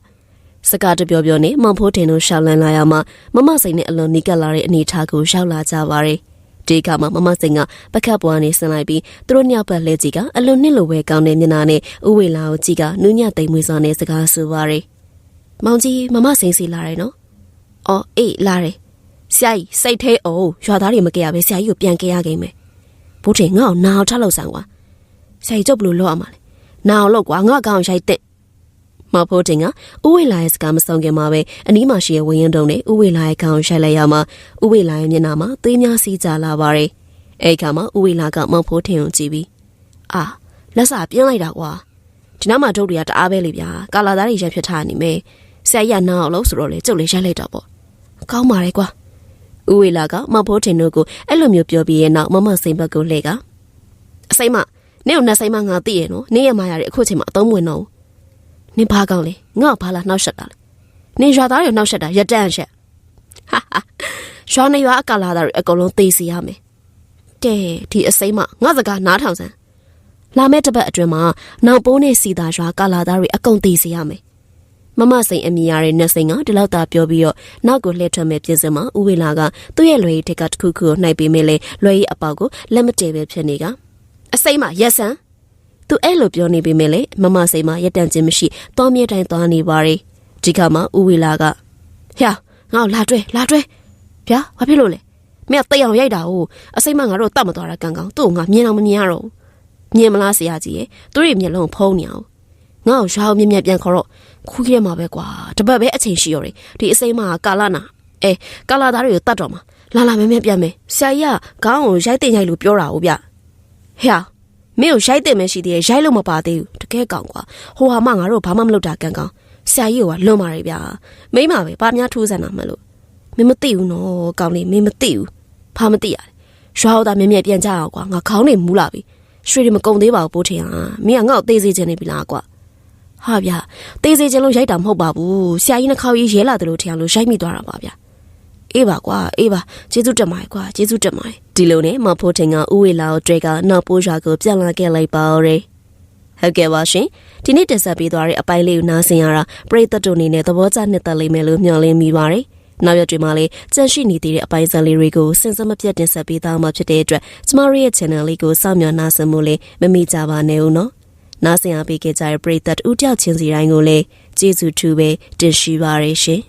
စကားတပြောပြောနဲ့မောင်ဖိုးတင်တို့ရှောက်လန်းလာရမှမမစိန်နဲ့အလွန်နီးကပ်လာတဲ့အနေအထားကိုရောက်လာကြပါတယ်။ဒီကမှမမစိန်ကပကတ်ပွားနေဆင်းလိုက်ပြီးသူတို့ညောက်ပတ်လဲကြီးကအလွန်နှစ်လိုပဲကောင်းတဲ့မျက်နှာနဲ့ဥဝေလာကိုကြည့်ကနူးညံ့သိမ်မွေးစွာနဲ့စကားဆိုပါတယ်။မောင်ကြီးမမစိန်စီလာတယ်နော်။ အော်အေးလာတယ်။ဆရာကြီးစိတ်သေးအောင်ရွာသားတွေမကြရပဲဆရာကြီးကိုပြန်ကြရကိမ့်မယ်။ဘိုးတင်ငါ့ကိုနာအောင်ထလောက်ဆန်ကွာ။ဆရာကြီးကျုပ်ဘလို့လောက်အောင်မလဲ။နာအောင်လောက်ကွာငါ့ကောင်ရိုက်တဲ့မဖို့တင်ကဥဝေလာရဲ့စကားမဆုံးခင်မှာပဲအနီးမှာရှိတဲ့ဝင်းရင်တုံနဲ့ဥဝေလာရဲ့ခေါင်းရိုက်လိုက်ရမှာဥဝေလာရဲ့မျက်နှာမှာသွေးများစီးကြလာပါတယ်။အဲဒီခါမှာဥဝေလာကမောင်ဖိုးထင်ကိုကြည့်ပြီးအာလက်စာပြင်းလိုက်တာကွာဒီနောက်မှာတို့တွေကတအားပဲလေဗျာကာလာသားတွေရက်ဖြစ်ထားနေမယ်ဆရာကြီးကနားအောင်လို့ဆိုတော့လေကျုပ်လေးရိုက်လိုက်တော့ပေါ့ ကောင်းပါလေကွာဥဝေလာကမောင်ဖိုးထင်တို့ကိုအဲ့လိုမျိုးပြောပြီးရဲ့နောက်မမစိန်ဘက်ကိုလှည့်ကအစိမ့်မနင့်ကိုနှက်စိမ့်မငါသိရနော်နင့်ရမရတဲ့အခုချိန်မှာအသုံးဝင်တော့နင်ဘာကောင်းလဲငါ့ဘာလာနှောက်ရှက်တာလဲနင်ရွာသားတွေနှောက်ရှက်တာရတန့်ရှက်ဟာဟာရွာနေရွာအကလာသားတွေအကုန်လုံးသိစီရမယ်တဲ့ဒီအစိမ့်မငါစကားနားထောင်စမ်းလာမဲ့တစ်ပတ်အတွင်းမှာနောက်ပိုးနဲ့စီတာရွာကလာသားတွေအကုန်သိစီရမယ် မမစိန်အမိရတဲ့နတ်စိန်ကဒီလောက်သာပြောပြီးတော့နောက်ကိုလှည့်ထွက်မဲ့ပြင်စင်မှာဥဝေလာကသူ့ရဲ့လွယ်ရည်တက်ကတစ်ခုခုကိုနှိုက်ပေးမိလေလွယ်ရည်အပေါက်ကိုလက်မတည့်ပဲဖြစ်နေကအစိမ့်မရက်စမ်းသူအဲ့လိုပြောနေပေမဲ့လေမမစိန်မရက်တန့်ခြင်းမရှိတောမြဲတိုင်းသွားနေပါရီဒီခါမှာဦးဝီလာကဟျာငါ့ကိုလာတွဲလာတွဲဗျာဘာဖြစ်လို့လဲမင်းကတိတ်အောင်ရိုက်တာကိုအစိမ့်မငါတို့တတ်မသွားတာကံကောင်းသူ့ကိုငါမြင်အောင်မမြင်ရတော့ဘူးမြင်မလားဆရာကြီးရဲ့သူတို့ရဲ့မျက်လုံးဖုံးနေအောင်ငါ့ကိုရွာအောင်မြင်မြင်ပြန်ခေါ်တော့ခုကြီးရမှာပဲကွာတပတ်ပဲအချိန်ရှိရော်တယ်ဒီအစိမ့်မကကာလာနာအဲကာလာသားတွေကိုတတ်တော့မှာလာလာမဲမဲပြန်မယ်ဆရာကြီးကခေါင်းကိုရိုက်တင်ရိုက်လို့ပြောတာဟုတ်ဗျဟျာမင်းကိုရိုက်တယ်မရှိသေးရဲ့ရိုက်လို့မပါသေးဘူးတကယ်ကောင်းကွာဟိုဟာမငါတို့ဘာမှမလုပ်တာကံကောင်းဆရာကြီးကလွန်ပါလေဗျာမိမပဲဘာများထူးဆန်းတာမလို့မင်းမသိဘူးနော်ကောင်းလေးမင်းမသိဘူးဘာမသိရလဲရွာဟောတာမြဲမြဲပြန်ကြအောင်ကွာငါခေါင်းနေမူးလာပြီရွှေတွေမကုံသေးပါဘူးပိုးထင်ဟာမင်းကငါ့ကိုသေးစေချင်နေပြီလားကွာ ဟာဗျာသေးစေချင်လို့ရိုက်တာမဟုတ်ပါဘူးဆရာကြီးနှခေါင်းကြီးရဲလာတယ်လို့ထင်အောင်လို့ရိုက်မိသွားတာပါဗျာအေးပါကွာအေးပါကျေးဇူးတင်ပါတယ်ကွာကျေးဇူးတင်ပါတယ်ဒီလိုနဲ့မဖိုးထင်ကဥဝေလာကိုတွေ့ကနောက်ပိုးရွာကိုပြန်လာခဲ့လိုက်ပါဦးရယ်ဟုတ်ကဲ့ပါရှင်ဒီနေ့တက်ဆက်ပေးသွားတဲ့အပိုင်းလေးကိုနားဆင်ရတာပရိသတ်တို့အနေနဲ့သဘောကျနှစ်သက်လိမ့်မယ်လို့မျှော်လင့်မိပါတယ်နောက်ရက်တွေမှာလည်းကြန့်ရှိနေသေးတဲ့အပိုင်းစံလေးတွေကိုစင်စမပြတ်တင်ဆက်ပေးသားမှာဖြစ်တဲ့အတွက်ကျမတို့ရဲ့ channel လေးကိုစောင့်မျှော်နားဆင်မှုလေးမမေ့ကြပါနဲ့ဦးနော် နားဆင်အားပေးခဲ့ကြတဲ့ပရိသတ်ဦးတယောက်ချင်းစီတိုင်းကိုလည်းကျေးဇူးထူးပဲတင်ရှိပါရရှင်